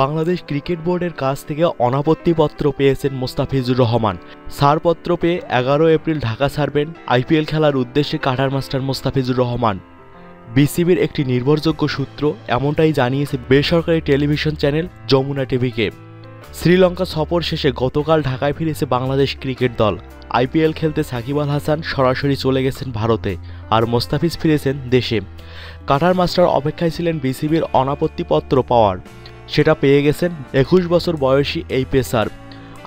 Bangladesh cricket বোর্ডের কাছ থেকে অনাপত্তিপত্র পেয়েছেন মোস্তাফিজুর রহমান। ছাড়পত্র পেয়ে এগারো এপ্রিল ঢাকা ছাড়বেন আইপিএল খেলার উদ্দেশ্যে কাটার মাস্টার মোস্তাফিজুর রহমান। বিসিবির একটি নির্ভরযোগ্য সূত্র এমনটাই জানিয়েছে বেসরকারি টেলিভিশন চ্যানেল যমুনা টিভিকে। শ্রীলঙ্কা সফর শেষে গতকাল ঢাকায় ফিরেছে বাংলাদেশ ক্রিকেট দল। আইপিএল খেলতে সাকিব আল হাসান সরাসরি চলে গেছেন ভারতে আর মোস্তাফিজ ফিরেছেন দেশে। কাটার মাস্টার অপেক্ষায় ছিলেন বিসিবির অনাপত্তিপত্র পাওয়ার। সেটা পেয়ে গেছেন একুশ বছর বয়সী এই পেসার।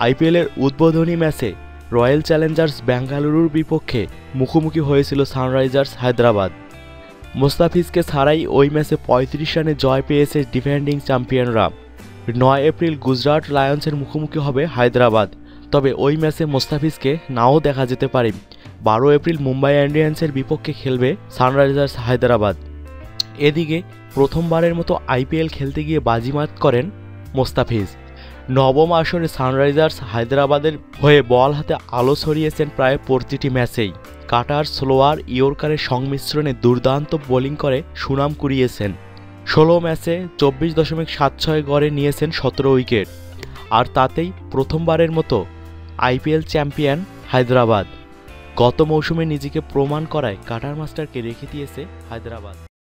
আইপিএলের উদ্বোধনী ম্যাচে রয়্যাল চ্যালেঞ্জার্স বেঙ্গালুরুর বিপক্ষে মুখোমুখি হয়েছিল সানরাইজার্স হায়দ্রাবাদ। মোস্তাফিজকে ছাড়াই ওই ম্যাচে পঁয়ত্রিশ রানে জয় পেয়েছে ডিফেন্ডিং চ্যাম্পিয়নরা। নয় এপ্রিল গুজরাট লায়ন্সের মুখোমুখি হবে হায়দ্রাবাদ, তবে ওই ম্যাচে মোস্তাফিজকে নাও দেখা যেতে পারে। বারো এপ্রিল মুম্বাই ইন্ডিয়ান্সের বিপক্ষে খেলবে সানরাইজার্স হায়দ্রাবাদ। এদিকে প্রথমবারের মতো আইপিএল খেলতে গিয়ে বাজিমাত করেন মোস্তাফিজ। নবম আসরে সানরাইজার্স হায়দ্রাবাদের হয়ে বল হাতে আলো ছড়িয়েছেন প্রায় প্রতিটি ম্যাচেই। কাটার স্লোয়ার ইয়র্কারের সংমিশ্রণে দুর্দান্ত বোলিং করে সুনাম কুড়িয়েছেন। ষোলো ম্যাচে চব্বিশ দশমিক সাত ছয় গড়ে নিয়েছেন সতেরো উইকেট। আর তাতেই প্রথমবারের মতো আইপিএল চ্যাম্পিয়ন হায়দ্রাবাদ। গত মৌসুমে নিজেকে প্রমাণ করায় কাটার মাস্টারকে রেখে দিয়েছে হায়দ্রাবাদ।